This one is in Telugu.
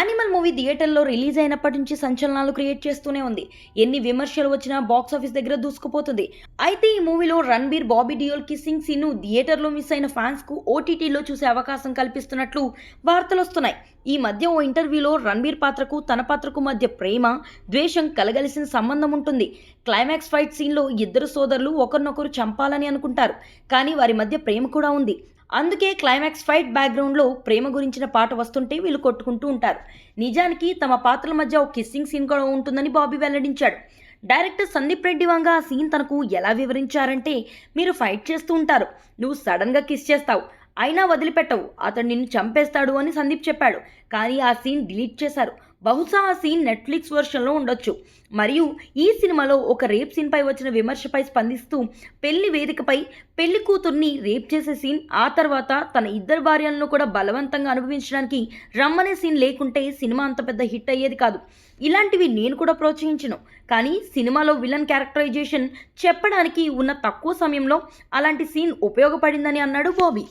యానిమల్ మూవీ థియేటర్లో రిలీజ్ అయినప్పటి నుంచి సంచలనాలు క్రియేట్ చేస్తూనే ఉంది. ఎన్ని విమర్శలు వచ్చినా బాక్స్ ఆఫీస్ దగ్గర దూసుకుపోతుంది. అయితే ఈ మూవీలో రణబీర్ బాబీ డియోల్ కిస్సింగ్ సీన్ను థియేటర్లో మిస్ అయిన ఫ్యాన్స్కు ఓటీటీలో చూసే అవకాశం కల్పిస్తున్నట్లు వార్తలు వస్తున్నాయి. ఈ మధ్య ఓ ఇంటర్వ్యూలో రణబీర్ పాత్రకు తన పాత్రకు మధ్య ప్రేమ ద్వేషం కలగలిసిన సంబంధం ఉంటుంది. క్లైమాక్స్ ఫైట్ సీన్లో ఇద్దరు సోదరులు ఒకరినొకరు చంపాలని అనుకుంటారు. కానీ వారి మధ్య ప్రేమ కూడా ఉంది. అందుకే క్లైమాక్స్ ఫైట్ బ్యాక్గ్రౌండ్లో ప్రేమ గురించిన పాట వస్తుంటే వీళ్ళు కొట్టుకుంటూ ఉంటారు. నిజానికి తమ పాత్రల మధ్య ఒక కిస్సింగ్ సీన్ కూడా ఉంటుందని బాబీ వెల్లడించాడు. డైరెక్టర్ సందీప్ రెడ్డి వంగ ఆ సీన్ తనకు ఎలా వివరించారంటే మీరు ఫైట్ చేస్తూ ఉంటారు. నువ్వు సడన్గా కిస్ చేస్తావు. అయినా వదిలిపెట్టవు. అతడు నిన్ను చంపేస్తాడు అని సందీప్ చెప్పాడు. కానీ ఆ సీన్ డిలీట్ చేశారు. బహుశా ఆ సీన్ నెట్ఫ్లిక్స్ వర్షన్లో ఉండొచ్చు. మరియు ఈ సినిమాలో ఒక రేప్ సీన్పై వచ్చిన విమర్శపై స్పందిస్తూ పెళ్ళి వేదికపై పెళ్ళి కూతుర్ని రేప్ చేసే సీన్ ఆ తర్వాత తన ఇద్దరు భార్యలను కూడా బలవంతంగా అనుభవించడానికి రమ్మనే సీన్ లేకుంటే సినిమా అంత పెద్ద హిట్ అయ్యేది కాదు. ఇలాంటివి నేను కూడా ప్రోత్సహించను. కానీ సినిమాలో విలన్ క్యారెక్టరైజేషన్ చెప్పడానికి ఉన్న తక్కువ సమయంలో అలాంటి సీన్ ఉపయోగపడిందని అన్నాడు బాబీ.